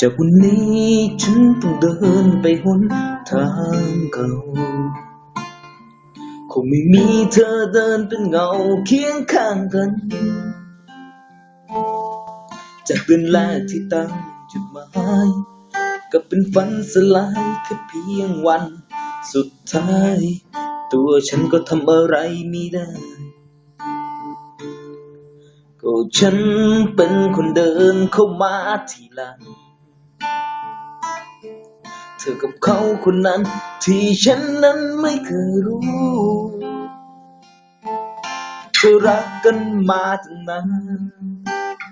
จากวันนี้ฉันต้องเดินไปหนทางเก่า คงไม่มีเธอเดินเป็นเงาเคียงข้างกัน จากเดือนแรกที่ตั้งจุดหมายก็เป็นฝันสลายแค่เพียงวัน สุดท้าย ตัวฉันก็ทำอะไรไม่ได้ ก็ฉันเป็นคนเดินเข้ามาทีหลัง ธอกับเขาคนนั้น ที่ฉันนั้นไม่เคยรู้เธอรักกันมาตั้งนาน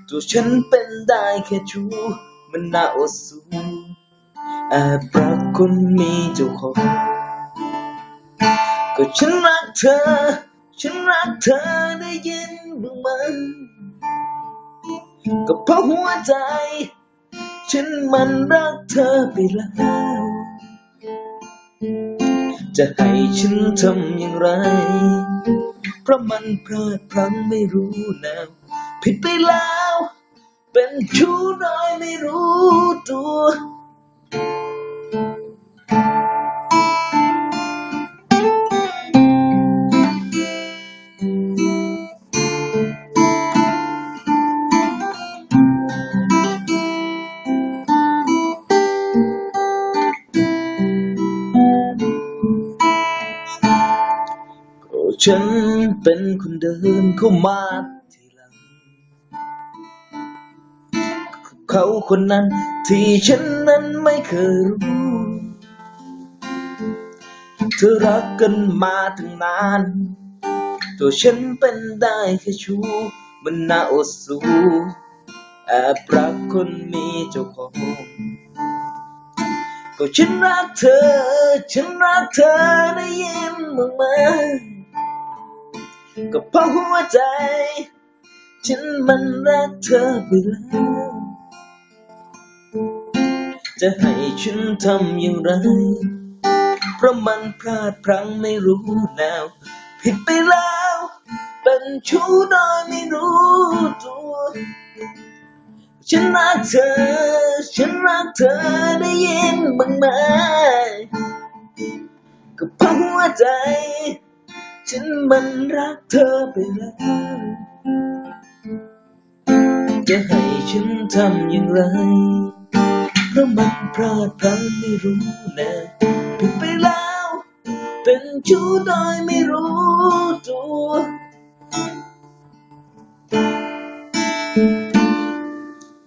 ตัวฉันเป็นได้แค่ชู้มันน่าอดสูแอบรักคนมีเจ้าของก็ฉันรักเธอ ฉันรักเธอได้ยินบ้างไหมก็เพราะหัวใจ ฉันมันรักเธอไปแล้ว จะให้ฉันทำอย่างไร เพราะมันพลาดพลั้งไม่รู้แนวผิดไปแล้ว เป็นชู้น้อยไม่รู้ตัว ฉันเป็นคนเดินเข้ามาทีหลัง เขาคนนั้นที่ฉันนั้นไม่เคยรู้ เธอรักกันมาตั้งนาน ตัวฉันเป็นได้แค่ชู้มันน่าอดสูแอบรักคนมีเจ้าของก็ฉันรักเธอ ฉันรักเธอได้ยินบ้งไหม ก็เพราะหัวใจ ฉันมันรักเธอไปแล้ว จะให้ฉันทำอย่างไร เพราะมันพลาดพลั้งไม่รู้แนว ผิดไปแล้ว เป็นชู้โดยไม่รู้ตัว ฉันรักเธอ ฉันรักเธอได้ยินบ้างไหมก็เพราะหัวใจ ฉันมันรักเธอไปแล้ว จะให้ฉันทำอย่างไร เพราะมันพลาดพลั้งไม่รู้แน่ผิดไปแล้ว เป็นชู้โดยไม่รู้ตัว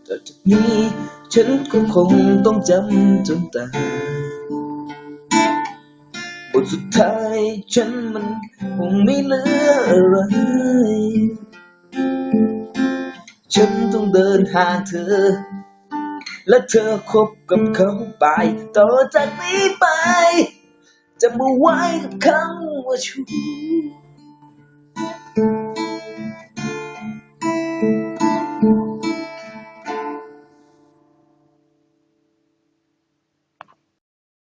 แต่จากนี้ ฉันก็คงต้องจำจนตายบทสุดท้ายฉันมัน คงไม่เหลืออะไรฉันต้องเดินห่างเธอ และเธอคบกับเขาไป ต่อจากนี้ไปจะมาไว้กับคำว่าชู้